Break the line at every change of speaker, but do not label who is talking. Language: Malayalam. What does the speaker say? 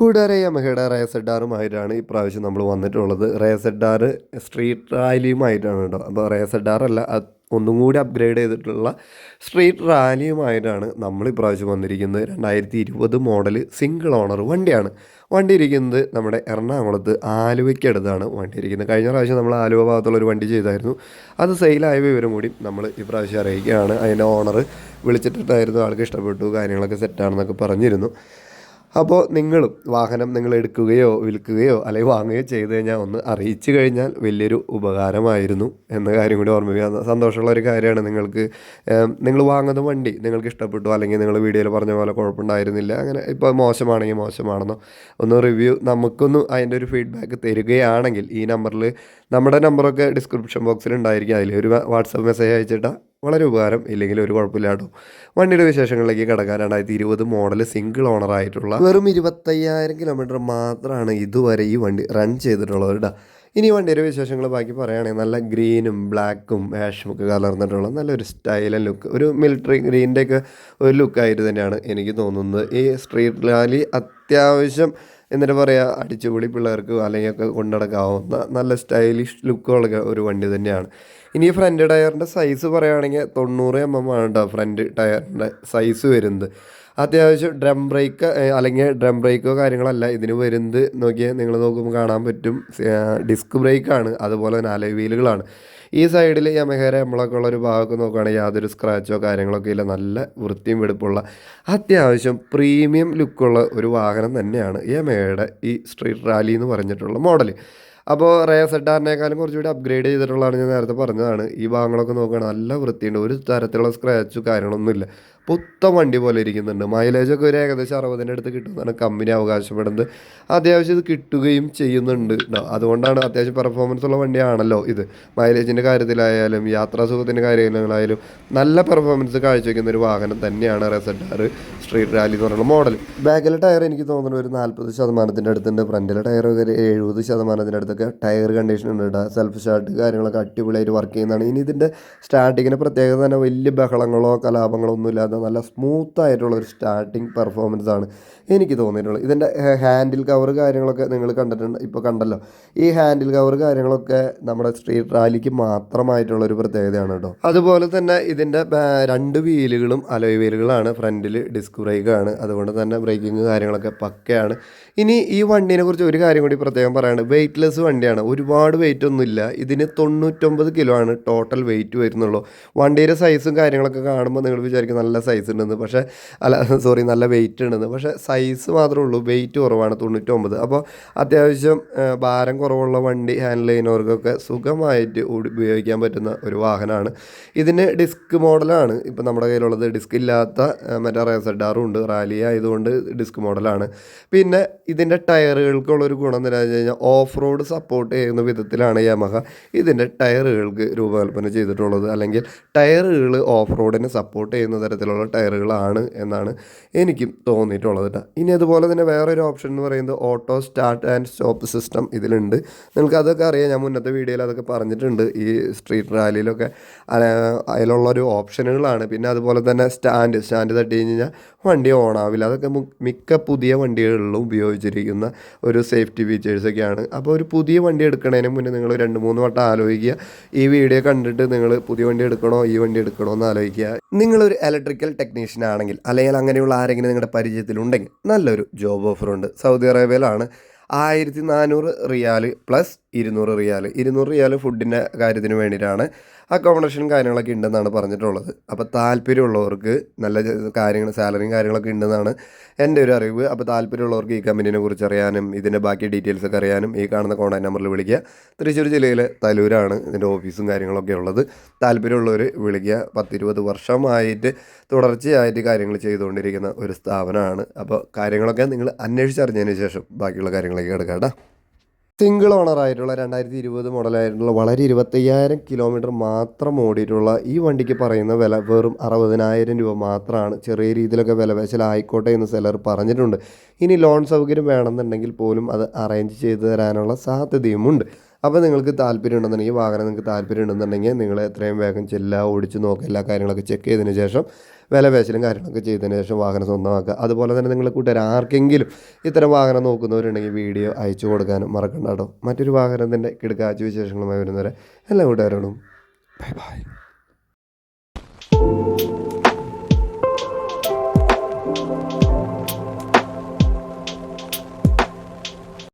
കൂടാതെ യമഹയുടെ റേസഡാറുമായിട്ടാണ് ഇപ്രാവശ്യം നമ്മൾ വന്നിട്ടുള്ളത്. റേസഡാർ സ്ട്രീറ്റ് റാലിയുമായിട്ടാണ് കേട്ടോ. അപ്പോൾ റേസഡാർ അല്ല ഒന്നും കൂടി അപ്ഗ്രേഡ് ചെയ്തിട്ടുള്ള സ്ട്രീറ്റ് റാലിയുമായിട്ടാണ് നമ്മൾ ഇപ്രാവശ്യം വന്നിരിക്കുന്നത്. രണ്ടായിരത്തി ഇരുപത് മോഡൽ സിംഗിൾ ഓണർ വണ്ടിയാണ്. വണ്ടി ഇരിക്കുന്നത് നമ്മുടെ എറണാകുളത്ത് ആലുവയ്ക്കടുത്താണ് വണ്ടി ഇരിക്കുന്നത്. കഴിഞ്ഞ പ്രാവശ്യം നമ്മൾ ആലുവ ഭാഗത്തുള്ള ഒരു വണ്ടി ചെയ്തായിരുന്നു. അത് സെയിലായ വിവരം കൂടി നമ്മൾ ഇപ്രാവശ്യം അറിയിക്കുകയാണ്. അതിന്റെ ഓണർ വിളിച്ചിട്ടിട്ടായിരുന്നു ആൾക്ക് ഇഷ്ടപ്പെട്ടു കാര്യങ്ങളൊക്കെ സെറ്റാണെന്നൊക്കെ പറഞ്ഞിരുന്നു. അപ്പോൾ നിങ്ങളും വാഹനം നിങ്ങൾ എടുക്കുകയോ വിൽക്കുകയോ അല്ലെങ്കിൽ വാങ്ങുകയോ ചെയ്തു കഴിഞ്ഞാൽ ഒന്ന് അറിയിച്ചു കഴിഞ്ഞാൽ വലിയൊരു ഉപകാരമായിരുന്നു എന്ന കാര്യം കൂടി ഓർമ്മിക്കുക സന്തോഷമുള്ള ഒരു കാര്യമാണ്. നിങ്ങൾക്ക് നിങ്ങൾ വാങ്ങുന്ന വണ്ടി നിങ്ങൾക്ക് ഇഷ്ടപ്പെട്ടു അല്ലെങ്കിൽ നിങ്ങൾ വീഡിയോയിൽ പറഞ്ഞ പോലെ കുഴപ്പമുണ്ടായിരുന്നില്ല. അങ്ങനെ ഇപ്പോൾ മോശമാണെങ്കിൽ മോശമാണെന്നോ ഒന്ന് റിവ്യൂ നമുക്കൊന്ന് അതിന്റെ ഒരു ഫീഡ്ബാക്ക് തരികയാണെങ്കിൽ ഈ നമ്പറിൽ നമ്മുടെ നമ്പറൊക്കെ ഡിസ്ക്രിപ്ഷൻ ബോക്സിൽ ഉണ്ടായിരിക്കും. അതിൽ ഒരു വാട്സപ്പ് മെസ്സേജ് അയച്ചിട്ടാൽ വളരെ ഉപകാരം ഇല്ലെങ്കിൽ ഒരു കുഴപ്പമില്ല കേട്ടോ വണ്ടിയുടെ വിശേഷങ്ങളിലേക്ക് കിടക്കാൻ രണ്ടായിരത്തി ഇരുപത് മോഡൽ സിംഗിൾ ഓണർ ആയിട്ടുള്ള വെറും ഇരുപത്തയ്യായിരം കിലോമീറ്റർ മാത്രമാണ് ഇതുവരെ ഈ വണ്ടി റൺ ചെയ്തിട്ടുള്ളത് കേട്ടോ ഇനി വണ്ടിയുടെ വിശേഷങ്ങൾ ബാക്കി പറയുകയാണെങ്കിൽ നല്ല ഗ്രീനും ബ്ലാക്കും ആഷും ഒക്കെ കലർന്നിട്ടുള്ള നല്ലൊരു സ്റ്റൈലൻ ലുക്ക് ഒരു മിലിറ്ററി ഗ്രീന്റെ ഒക്കെ ഒരു ലുക്കായിട്ട് തന്നെയാണ് എനിക്ക് തോന്നുന്നത്. ഈ സ്ട്രീറ്റ് റാലി അത്യാവശ്യം എന്നിട്ട് പറയുക അടിച്ചുപൊളി പിള്ളേർക്ക് അല്ലെങ്കിൽ ഒക്കെ കൊണ്ടുനടക്കാവുന്ന നല്ല സ്റ്റൈലിഷ് ലുക്കുള്ള ഒരു വണ്ടി തന്നെയാണ്. ഇനി ഫ്രണ്ട് ടയറിന്റെ സൈസ് പറയുകയാണെങ്കിൽ തൊണ്ണൂറ് എം എം ആണ് കേട്ടോ ഫ്രണ്ട് ടയറിന്റെ സൈസ് വരുന്നത്. അത്യാവശ്യം ഡ്രം ബ്രേക്ക് അല്ലെങ്കിൽ ഡ്രം ബ്രേക്കോ കാര്യങ്ങളല്ല ഇതിന് വരുന്നത്. നോക്കിയാൽ നിങ്ങൾ നോക്കുമ്പോൾ കാണാൻ പറ്റും ഡിസ്ക് ബ്രേക്കാണ് അതുപോലെ തന്നെ അലൈ വീലുകളാണ് ഈ സൈഡിൽ യമഹേര നമ്മളൊക്കെ ഒരു ഭാഗമൊക്കെ നോക്കുകയാണെങ്കിൽ യാതൊരു സ്ക്രാച്ചോ കാര്യങ്ങളൊക്കെ ഇല്ല. നല്ല വൃത്തിയും വെടുപ്പുള്ള അത്യാവശ്യം പ്രീമിയം ലുക്കുള്ള ഒരു വാഹനം തന്നെയാണ് യമഹയുടെ ഈ സ്ട്രീറ്റ് റാലി എന്ന് പറഞ്ഞിട്ടുള്ള മോഡൽ അപ്പോൾ റേ സെഡാറിനേക്കാളും കുറച്ചുകൂടി അപ്ഗ്രേഡ് ചെയ്തിട്ടുള്ളതാണ് ഞാൻ നേരത്തെ പറഞ്ഞതാണ്. ഈ ഭാഗങ്ങളൊക്കെ നോക്കുകയാണെങ്കിൽ നല്ല വൃത്തിയുണ്ട്. ഒരു തരത്തിലുള്ള സ്ക്രാച്ചോ കാര്യങ്ങളൊന്നുമില്ല. പുത്തൻ വണ്ടി പോലെ ഇരിക്കുന്നുണ്ട്. മൈലേജൊക്കെ ഒരു ഏകദേശം അറുപതിന്റെ അടുത്ത് കിട്ടുന്നതാണ് കമ്പനി അവകാശപ്പെടുന്നത്. അത്യാവശ്യം ഇത് കിട്ടുകയും ചെയ്യുന്നുണ്ട്. അതുകൊണ്ടാണ് അത്യാവശ്യം പെർഫോമൻസ് ഉള്ള വണ്ടിയാണല്ലോ ഇത്. മൈലേജിന്റെ കാര്യത്തിലായാലും യാത്രാ സുഖത്തിന്റെ കാര്യങ്ങളായാലും നല്ല പെർഫോമൻസ് കാഴ്ചവെക്കുന്ന ഒരു വാഹനം തന്നെയാണ് റെസഡാർ സ്ട്രീറ്റ് റാലി എന്ന് പറയുന്ന മോഡൽ ബാക്കിലെ ടയർ എനിക്ക് തോന്നുന്നു ഒരു നാൽപ്പത് ശതമാനത്തിന്റെ അടുത്തുണ്ട്. ഫ്രണ്ടിലെ ടയർ ഒരു എഴുപത് ശതമാനത്തിന്റെ അടുത്തൊക്കെ ടയർ കണ്ടീഷൻ ഉണ്ട് കേട്ടോ സെൽഫ് സ്റ്റാർട്ട് കാര്യങ്ങളൊക്കെ അടിപൊളിയായിട്ട് വർക്ക് ചെയ്യുന്നതാണ്. ഇനി ഇതിന്റെ സ്റ്റാർട്ടിങ്ങിന്റെ പ്രത്യേകത തന്നെ വലിയ ബഹളങ്ങളോ കലാപങ്ങളോ ഒന്നും ഇല്ലാതെ നല്ല സ്മൂത്ത് ആയിട്ടുള്ള ഒരു സ്റ്റാർട്ടിങ് പെർഫോമൻസ് ആണ് എനിക്ക് തോന്നിയിട്ടുള്ളത്. ഇതിന്റെ ഹാൻഡിൽ കവർ കാര്യങ്ങളൊക്കെ നിങ്ങൾ കണ്ടിട്ടുണ്ട് ഇപ്പോൾ കണ്ടല്ലോ. ഈ ഹാൻഡിൽ കവർ കാര്യങ്ങളൊക്കെ നമ്മുടെ സ്ട്രീറ്റ് റാലിക്ക് മാത്രമായിട്ടുള്ള ഒരു പ്രത്യേകതയാണ് കേട്ടോ. അതുപോലെ തന്നെ ഇതിന്റെ രണ്ട് വീലുകളും അലോയ് വീലുകളാണ് ഫ്രണ്ടിൽ ഡിസ്ക് ബ്രേക്കാണ് അതുകൊണ്ട് തന്നെ ബ്രേക്കിങ് കാര്യങ്ങളൊക്കെ പക്കയാണ്. ഇനി ഈ വണ്ടീനെ കുറിച്ച് ഒരു കാര്യം കൂടി പ്രത്യേകം പറയാണ് വെയ്റ്റ്ലെസ് വണ്ടിയാണ്. ഒരുപാട് വെയിറ്റ് ഒന്നുമില്ല. ഇതിന് തൊണ്ണൂറ്റൊമ്പത് കിലോ ആണ് ടോട്ടൽ വെയിറ്റ് വരുന്നുള്ളൂ. വണ്ടിയുടെ സൈസും കാര്യങ്ങളൊക്കെ കാണുമ്പോൾ നിങ്ങൾ വിചാരിക്കും നല്ല സൈസ് ഉണ്ടെന്ന്. പക്ഷേ അല്ല സോറി നല്ല വെയിറ്റ് ഉണ്ടെന്ന്. പക്ഷേ സൈസ് മാത്രമേ ഉള്ളൂ. വെയിറ്റ് കുറവാണ് തൊണ്ണൂറ്റൊമ്പത്. അപ്പോൾ അത്യാവശ്യം ഭാരം കുറവുള്ള വണ്ടി ഹാൻഡിൽ ചെയ്യുന്നവർക്കൊക്കെ സുഖമായിട്ട് ഉപ- ഉപയോഗിക്കാൻ പറ്റുന്ന ഒരു വാഹനമാണ്. ഇതിന് ഡിസ്ക് മോഡലാണ് ഇപ്പോൾ നമ്മുടെ കയ്യിലുള്ളത് ഡിസ്ക് ഇല്ലാത്ത മറ്റേ റേസഡാറും ഉണ്ട്. റാലി ആയതുകൊണ്ട് ഡിസ്ക് മോഡലാണ് പിന്നെ ഇതിന്റെ ടയറുകൾക്കുള്ളൊരു ഗുണം എന്ന് വെച്ച് കഴിഞ്ഞാൽ ഓഫ് റോഡ് സപ്പോർട്ട് ചെയ്യുന്ന വിധത്തിലാണ് യമഹ ഇതിന്റെ ടയറുകൾക്ക് രൂപകൽപ്പന ചെയ്തിട്ടുള്ളത്. അല്ലെങ്കിൽ ടയറുകൾ ഓഫ് റോഡിന് സപ്പോർട്ട് ചെയ്യുന്ന തരത്തിലുള്ള ടയറുകളാണ് എന്നാണ് എനിക്കും തോന്നിയിട്ടുള്ളത് കേട്ടോ ഇനി അതുപോലെ തന്നെ വേറൊരു ഓപ്ഷൻ എന്ന് പറയുന്നത് auto start and stop system ഇതിലുണ്ട്. നിങ്ങൾക്ക് അതൊക്കെ അറിയാം ഞാൻ മുന്നത്തെ വീഡിയോയിൽ അതൊക്കെ പറഞ്ഞിട്ടുണ്ട്. ഈ സ്ട്രീറ്റ് റാലിയിലൊക്കെ അതിലുള്ളൊരു ഓപ്ഷനുകളാണ്. പിന്നെ അതുപോലെ തന്നെ സ്റ്റാൻഡ് സ്റ്റാൻഡ് തട്ടി കഴിഞ്ഞാൽ വണ്ടി ഓൺ ആവില്ല അതൊക്കെ മിക്ക പുതിയ വണ്ടികളിലും ഉപയോഗിച്ചിരിക്കുന്ന ഒരു സേഫ്റ്റി ഫീച്ചേഴ്സൊക്കെയാണ്. അപ്പോൾ ഒരു പുതിയ വണ്ടി എടുക്കണതിന് മുന്നേ നിങ്ങൾ രണ്ട് മൂന്ന് വട്ടം ആലോചിക്കുക. ഈ വീഡിയോ കണ്ടിട്ട് നിങ്ങൾ പുതിയ വണ്ടി എടുക്കണോ ഈ വണ്ടി എടുക്കണോ എന്ന് ആലോചിക്കുക. നിങ്ങളൊരു ഇലക്ട്രിക്കൽ ടെക്നീഷ്യൻ ആണെങ്കിൽ അല്ലെങ്കിൽ അങ്ങനെയുള്ള ആരെങ്കിലും നിങ്ങളുടെ പരിചയത്തിലുണ്ടെങ്കിൽ നല്ലൊരു ജോബ് ഓഫറുണ്ട് സൗദി അറേബ്യയിലാണ്. ആയിരത്തി നാനൂറ് റിയാൽ പ്ലസ് ഇരുന്നൂറ് റിയാൽ ഇരുന്നൂറ് റിയാൽ ഫുഡിന്റെ കാര്യത്തിന് വേണ്ടിയിട്ടാണ് അക്കോമഡേഷൻ കാര്യങ്ങളൊക്കെ ഉണ്ടെന്നാണ് പറഞ്ഞിട്ടുള്ളത്. അപ്പോൾ താല്പര്യമുള്ളവർക്ക് നല്ല കാര്യങ്ങൾ സാലറിയും കാര്യങ്ങളൊക്കെ ഉണ്ടെന്നാണ് എന്റെ ഒരു അറിവ്. അപ്പോൾ താല്പര്യമുള്ളവർക്ക് ഈ കമ്പനീനെ കുറിച്ച് അറിയാനും ഇതിന്റെ ബാക്കി ഡീറ്റെയിൽസ് ഒക്കെ അറിയാനും ഈ കാണുന്ന കോൺടാക്ട് നമ്പറിൽ വിളിക്കുക. തൃശ്ശൂർ ജില്ലയിലെ തലൂരാണ് ഇതിന്റെ ഓഫീസും കാര്യങ്ങളൊക്കെ ഉള്ളത്. താല്പര്യമുള്ളവർ വിളിക്കുക. പത്തിരുപത് വർഷമായിട്ട് തുടർച്ചയായിട്ട് കാര്യങ്ങൾ ചെയ്തുകൊണ്ടിരിക്കുന്ന ഒരു സ്ഥാപനമാണ്. അപ്പോൾ കാര്യങ്ങളൊക്കെ നിങ്ങൾ അന്വേഷിച്ചറിഞ്ഞതിന് ശേഷം ബാക്കിയുള്ള കാര്യങ്ങളൊക്കെ എടുക്കാം കേട്ടോ സിംഗിൾ ഓണറായിട്ടുള്ള രണ്ടായിരത്തി ഇരുപത് മോഡലായിട്ടുള്ള വളരെ ഇരുപത്തയ്യായിരം കിലോമീറ്റർ മാത്രം ഓടിയിട്ടുള്ള ഈ വണ്ടിക്ക് പറയുന്ന വില വെറും അറുപതിനായിരം രൂപ മാത്രമാണ് ചെറിയ രീതിയിലൊക്കെ വില ആയിക്കോട്ടെ എന്ന് സെലർ പറഞ്ഞിട്ടുണ്ട്. ഇനി ലോൺ സൗകര്യം വേണമെന്നുണ്ടെങ്കിൽ പോലും അത് അറേഞ്ച് ചെയ്തു തരാനുള്ള സാധ്യതയുമുണ്ട്. അപ്പോൾ നിങ്ങൾക്ക് താല്പര്യം ഉണ്ടെന്നുണ്ടെങ്കിൽ വാഹനം നിങ്ങൾക്ക് താല്പര്യം ഉണ്ടെന്നുണ്ടെങ്കിൽ നിങ്ങൾ എത്രയും വേഗം ചെല്ലുക ഓടിച്ച് നോക്കുക എല്ലാ കാര്യങ്ങളൊക്കെ ചെക്ക് ചെയ്തതിന് ശേഷം വില പേശലും കാര്യങ്ങളൊക്കെ ചെയ്തതിന് ശേഷം വാഹനം സ്വന്തമാക്കുക. അതുപോലെ തന്നെ നിങ്ങൾ കൂട്ടുകാർ ആർക്കെങ്കിലും ഇത്തരം വാഹനം നോക്കുന്നവരുണ്ടെങ്കിൽ വീഡിയോ അയച്ചു കൊടുക്കാനും മറക്കണ്ട കേട്ടോ. മറ്റൊരു വാഹനത്തിന്റെ കിടക്കാഴ്ച വിശേഷങ്ങളുമായി വരുന്നവരെ എല്ലാ കൂട്ടുകാരോടും ബൈ ബൈ.